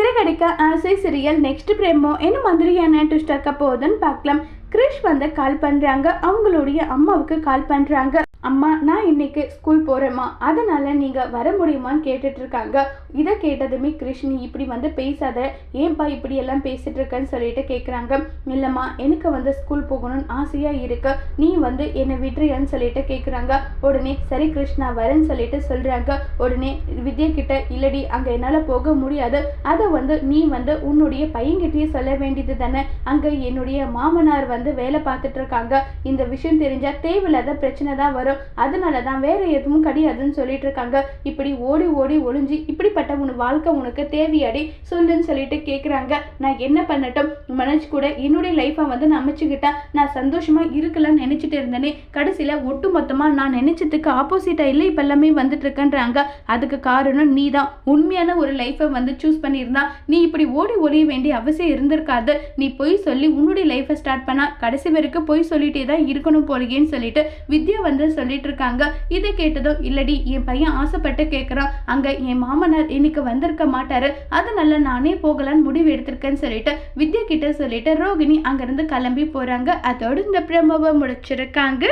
சிறகடிக்க ஆசை serial next பிரேமோ என்ன மாதிரியான ட்விஸ்ட் இருக்க போகுதுன்னு பார்க்கலாம். கிரிஷ் வந்து கால் பண்ணுறாங்க அவங்களுடைய அம்மாவுக்கு கால் பண்ணுறாங்க அம்மா நான் இன்னைக்கு ஸ்கூல் போகிறேம்மா அதனால் நீங்கள் வர முடியுமான்னு கேட்டுட்ருக்காங்க. இதை கேட்டதுமே கிருஷ்ணி இப்படி வந்து பேசாத. ஏன்பா இப்படி எல்லாம் பேசிகிட்டு இருக்கேன்னு சொல்லிட்டு கேட்குறாங்க இல்லைம்மா எனக்கு வந்து ஸ்கூல் போகணும்னு ஆசையாக இருக்கு. நீ வந்து என்னை விட்டுறியான்னு சொல்லிட்டு கேட்குறாங்க உடனே சரி கிருஷ்ணா வரேன்னு சொல்லிட்டு சொல்கிறாங்க உடனே வித்யா கிட்ட இல்லடி அங்கே என்னால் போக முடியாது. அதை வந்து நீ வந்து உன்னுடைய பையன்கிட்டயே சொல்ல வேண்டியது தானே. அங்கே என்னுடைய மாமனார் வந்து வேலை பார்த்துட்டு இருக்காங்க இந்த விஷயம் தெரிஞ்சால் தேவையில்லாத பிரச்சனை தான் வரும். அதனால தான் வேற எதுவும் கிடையாதுன்னு சொல்லிட்டு இருக்காங்க இப்படி ஓடி ஓடி ஒளிஞ்சு இப்படிப்பட்ட உன் வாழ்க்கை உனக்கு தேவையாடி சொல்லுன்னு சொல்லிட்டு கேட்குறாங்க நான் என்ன பண்ணட்டும்? மனோஜ் கூட என்னுடைய லைஃப்பை வந்து நான் அமைச்சுக்கிட்டேன் நான் சந்தோஷமா இருக்கலாம்னு நினைச்சிட்டு இருந்தேனே. கடைசியில ஒட்டு மொத்தமா நான் நினைச்சதுக்கு ஆப்போசிட்டா இல்லை இப்ப எல்லாமே வந்துட்டு இருக்கன்றாங்க. அதுக்கு காரணம் நீ தான் உண்மையான ஒரு லைஃப்பை வந்து சூஸ் பண்ணியிருந்தா நீ இப்படி ஓடி ஒளிய வேண்டிய அவசியம் இருந்திருக்காது. நீ போய் சொல்லி உன்னுடைய லைஃப்பை ஸ்டார்ட் பண்ணா கடைசி வரைக்கும் போய் சொல்லிட்டே தான் இருக்கணும் போலகேன்னு சொல்லிட்டு வித்யா வந்து சொல்லிட்டு இருக்காங்க இதை கேட்டதும் இல்லடி என் பையன் ஆசைப்பட்டு கேட்குறான் அங்க என் மாமனார் இன்னைக்கு வந்திருக்க மாட்டாரு. அதனால நானே போகலான்னு முடிவு எடுத்திருக்கேன்னு சொல்லிட்டு வித்யா கிட்ட சொல்லிட்டு ரோகிணி அங்கேருந்து கிளம்பி போறாங்க. அதோடு இந்த பிரமவை முடிச்சிருக்காங்க.